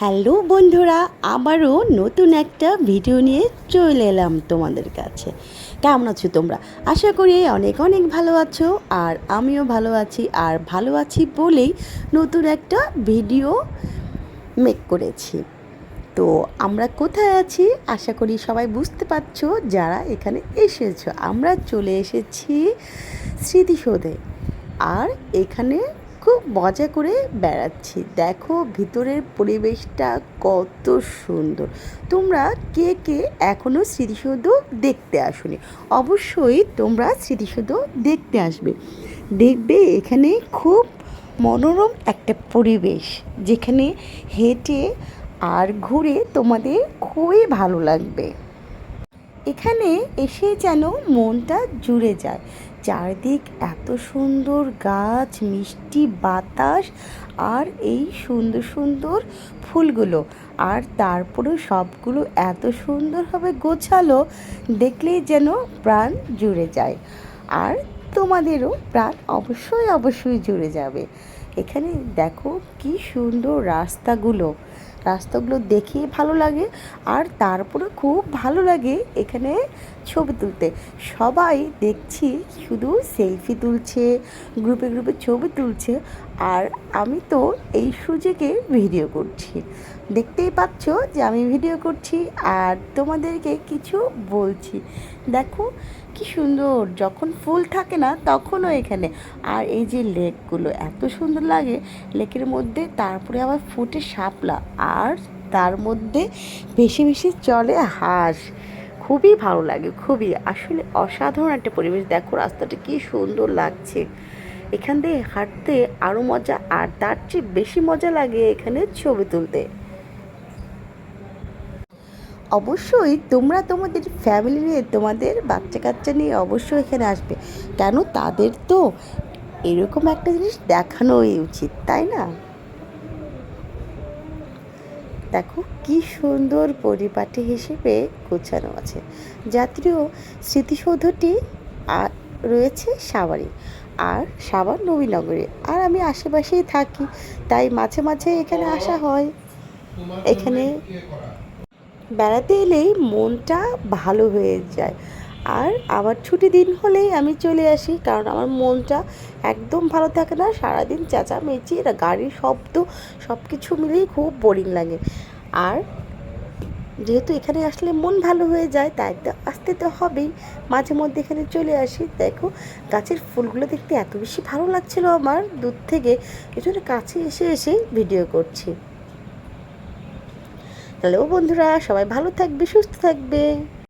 Hello বন্ধুরা, আবারও নতুন একটা ভিডিও নিয়ে চলে এলাম তোমাদের কাছে। কেমন আছো তোমরা? আশা করি অনেক অনেক ভালো আছো আর আমিও ভালো আছি আর ভালো আছি বলেই নতুন একটা ভিডিও মেক করেছি। তো আমরা কোথায় আছি? আশা করি সবাই বুঝতে পারছ যারা এখানে এসেছ। আমরা চলে এসেছি স্মৃতিসৌধে। আর এখানে খুব মজা করে বেড়াচ্ছি। দেখো ভিতরের পরিবেশটা কত সুন্দর। তোমরা কে কে এখনও স্মৃতিসৌধ দেখতে আসোনি? অবশ্যই তোমরা স্মৃতিসৌধ দেখতে আসবে। দেখবে এখানে খুব মনোরম একটা পরিবেশ, যেখানে হেঁটে আর ঘুরে তোমাদের খুবই ভালো লাগবে। এখানে এসে যেন মনটা জুড়ে যায়। চারদিক এত সুন্দর গাছ, মিষ্টি বাতাস আর এই সুন্দর সুন্দর ফুলগুলো। আর তারপরে সবগুলো এত সুন্দরভাবে গোছালো, দেখলেই যেন প্রাণ জুড়ে যায়। আর তোমাদেরও প্রাণ অবশ্যই অবশ্যই জুড়ে যাবে। এখানে দেখো কি সুন্দর রাস্তাগুলো। রাস্তাগুলো দেখে ভালো লাগে আর তারপরে খুব ভালো লাগে এখানে ছবি তুলতে। সবাই দেখছি শুধু সেলফি তুলছে গ্রুপে গ্রুপে ছবি তুলছে আর আমি তো এই সুযোগে ভিডিও করছি। দেখতেই পাচ্ছ যে আমি ভিডিও করছি আর তোমাদেরকে কিছু বলছি। দেখো কি সুন্দর, যখন ফুল থাকে না তখনও এখানে। আর এই যে লেকগুলো এত সুন্দর লাগে লেকের মধ্যে তারপরে আবার ফুটে শাপলা। আর তার মধ্যে ভেসে ভেসে চলে হাঁস। খুবই ভালো লাগে, খুবই। আসলে অসাধারণ একটা পরিবেশ। দেখো রাস্তাটা কি সুন্দর লাগছে। এখান দিয়ে হাঁটতে আরও মজা, আর তার চেয়ে বেশি মজা লাগে এখানে ছবি তুলতে। অবশ্যই তোমরা তোমাদের ফ্যামিলি নিয়ে, তোমাদের বাচ্চা কাচ্চা নিয়ে অবশ্যই এখানে আসবে। কেন তাদের তো এরকম একটা জিনিস দেখানোই উচিত, তাই না? দেখো কি সুন্দর পরিপাটি হিসেবে গোছানো আছে। জাতীয় স্মৃতিসৌধটি আর রয়েছে সাবারি আর সাবার নবীনগরে আর আমি আশেপাশেই থাকি, তাই মাঝে মাঝে এখানে আসা হয়। এখানে বেড়াতে এলেই মনটা ভালো হয়ে যায়। আর আমার ছুটি দিন হলেই আমি চলে আসি, কারণ আমার মনটা একদম ভালো থাকে না। সারাদিন চেঁচামেচি গাড়ির শব্দ সব কিছু মিলেই খুব বোরিং লাগে। আর যেহেতু এখানে আসলে মন ভালো হয়ে যায়, তাই তো আসতে তো হবেই। মাঝে মধ্যে এখানে চলে আসি। দেখো, গাছের ফুলগুলো দেখতে এত বেশি ভালো লাগছিল আমার। দূর থেকে এজন্য কাছে এসে এসে ভিডিও করছি। হ্যালো বন্ধুরা, সবাই ভালো থাকবে, সুস্থ থাকবে।